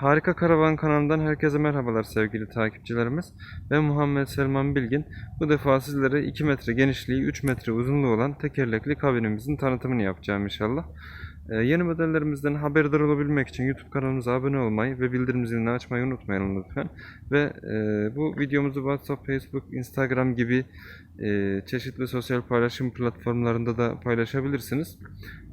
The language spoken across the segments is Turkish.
Harika Karavan kanalından herkese merhabalar sevgili takipçilerimiz. Ben Muhammed Selman Bilgin. Bu defa sizlere 2 metre genişliği, 3 metre uzunluğu olan tekerlekli kabinimizin tanıtımını yapacağım inşallah. Ee, yeni modellerimizden haberdar olabilmek için YouTube kanalımıza abone olmayı ve bildirim zilini açmayı unutmayın lütfen. Ve e, bu videomuzu WhatsApp, Facebook, Instagram gibi e, çeşitli sosyal paylaşım platformlarında da paylaşabilirsiniz.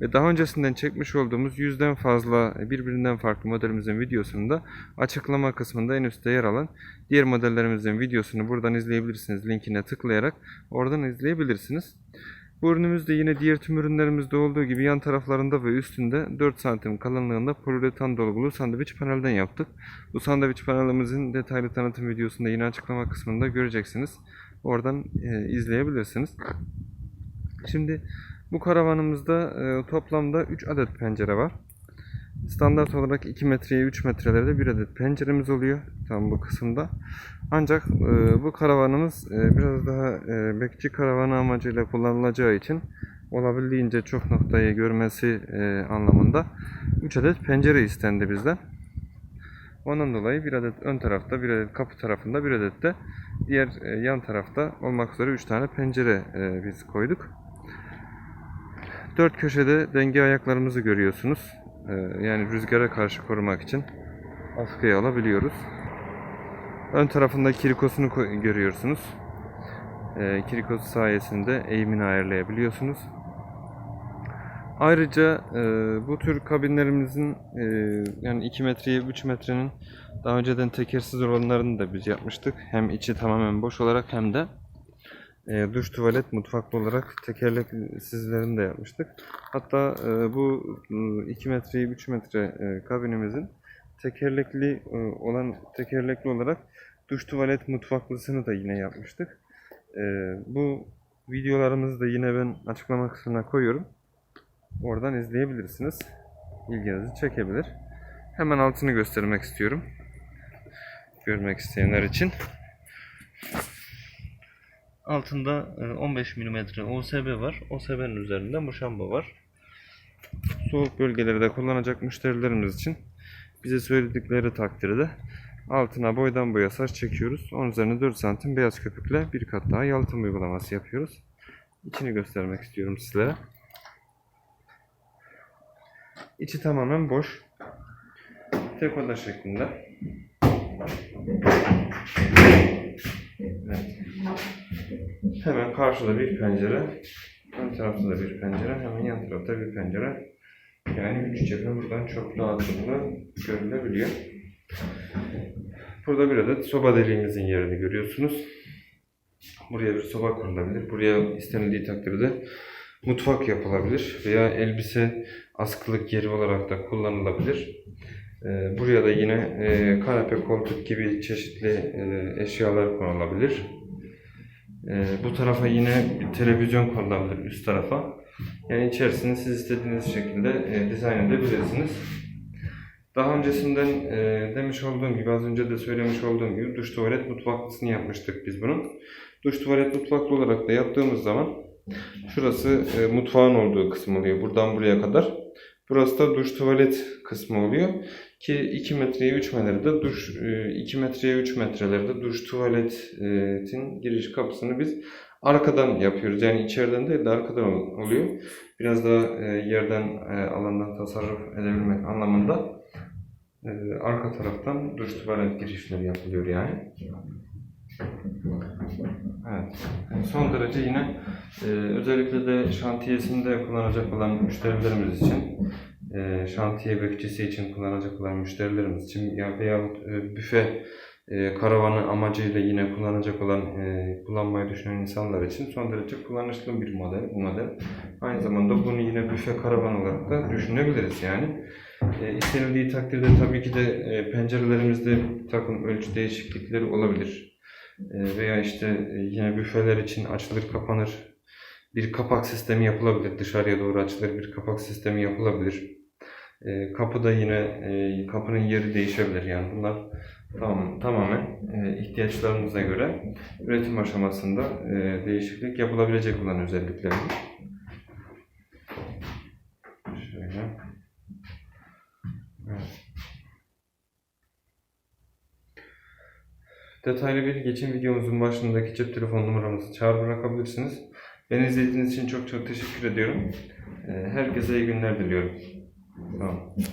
Ve daha öncesinden çekmiş olduğumuz yüzden fazla birbirinden farklı modelimizin videosunu da açıklama kısmında en üstte yer alan diğer modellerimizin videosunu buradan izleyebilirsiniz. Linkine tıklayarak oradan izleyebilirsiniz. Bu ürünümüzde yine diğer tüm ürünlerimizde olduğu gibi yan taraflarında ve üstünde 4 santim kalınlığında poliuretan dolgulu sandviç panelden yaptık. Bu sandviç panelimizin detaylı tanıtım videosunda yine açıklama kısmında göreceksiniz. Oradan e, izleyebilirsiniz. Şimdi bu karavanımızda e, toplamda 3 adet pencere var. Standart olarak 2 metreye 3 metrelerde bir adet penceremiz oluyor tam bu kısımda. Ancak e, bu karavanımız e, biraz daha e, bekçi karavanı amacıyla kullanılacağı için olabildiğince çok noktayı görmesi e, anlamında 3 adet pencere istendi bizden. Ondan dolayı bir adet ön tarafta, bir adet kapı tarafında, bir adet de diğer e, yan tarafta olmak üzere 3 tane pencere e, biz koyduk. Dört köşede denge ayaklarımızı görüyorsunuz. Ee, yani rüzgara karşı korumak için askıya alabiliyoruz. Ön tarafında kirikosunu görüyorsunuz. Ee, kirikosu sayesinde eğimini ayarlayabiliyorsunuz. Ayrıca e, bu tür kabinlerimizin e, yani 2 metreye 3 metrenin daha önceden tekersiz olanlarını da biz yapmıştık. Hem içi tamamen boş olarak hem de e, duş, tuvalet, mutfaklı olarak tekerleksizlerini de yapmıştık. Hatta e, bu 2 metreyi 3 metre e, kabinimizin tekerlekli e, olan tekerlekli olarak duş, tuvalet, mutfaklısını da yine yapmıştık. E, bu videolarımızı da yine ben açıklama kısmına koyuyorum. Oradan izleyebilirsiniz. İlginizi çekebilir. Hemen altını göstermek istiyorum. Görmek isteyenler için. Altında e, 15 mm OSB var. OSB'nin üzerinde muşamba var. Soğuk bölgelerde kullanacak müşterilerimiz için bize söyledikleri takdirde altına boydan boya saç çekiyoruz. Onun üzerine 4 santim beyaz köpükle bir kat daha yalıtım uygulaması yapıyoruz. İçini göstermek istiyorum sizlere. İçi tamamen boş. Tek oda şeklinde. Evet. Hemen karşıda bir pencere, ön tarafta da bir pencere, hemen yan tarafta bir pencere. Yani üç cephe buradan çok rahatlıkla görülebiliyor. Burada bir adet soba deliğimizin yerini görüyorsunuz. Buraya bir soba kurulabilir. Buraya istenildiği takdirde mutfak yapılabilir veya elbise askılık yeri olarak da kullanılabilir. Ee, Buraya da yine e, kanepe, koltuk gibi çeşitli e, eşyalar konulabilir. Ee, bu tarafa yine televizyon konulabilir üst tarafa. Yani içerisini siz istediğiniz şekilde e, dizayn edebilirsiniz. Daha öncesinden demiş olduğum gibi az önce de söylemiş olduğum gibi duş tuvalet mutfaklısını yapmıştık biz bunun. Duş tuvalet mutfaklı olarak da yaptığımız zaman şurası mutfağın olduğu kısım oluyor. Buradan buraya kadar. Burası da duş tuvalet kısmı oluyor. Ki 2 metreye 3 metrede duş 2 metreye 3 metrelerde duş tuvaletin giriş kapısını biz arkadan yapıyoruz. Yani içeriden değil de arkadan ol- oluyor. Biraz daha e, yerden e, alandan tasarruf edebilmek anlamında e, arka taraftan duş tuvalet girişleri yapılıyor yani. Evet. Son derece yine e, özellikle de şantiyesinde kullanacak olan müşterilerimiz için e, şantiye bekçisi için kullanacak olan müşterilerimiz için ya veyahut e, büfe e, karavanı amacıyla yine kullanacak olan e, kullanmayı düşünen insanlar için son derece kullanışlı bir model bu model. Aynı zamanda bunu yine büfe karavan olarak da düşünebiliriz yani. E, istenildiği takdirde tabii ki de e, pencerelerimizde bir takım ölçü değişiklikleri olabilir. E, veya işte e, yine büfeler için açılır kapanır bir kapak sistemi yapılabilir. Dışarıya doğru açılır bir kapak sistemi yapılabilir. E, kapıda yine e, kapının yeri değişebilir. Yani bunlar tamam, tamamen e, ihtiyaçlarınıza göre üretim aşamasında e, değişiklik yapılabilecek olan özelliklerdir. Şöyle. Evet. Detaylı bilgi için videomuzun başındaki cep telefon numaramızı çağrı bırakabilirsiniz. Beni izlediğiniz için çok çok teşekkür ediyorum. Ee, Herkese iyi günler diliyorum. うん。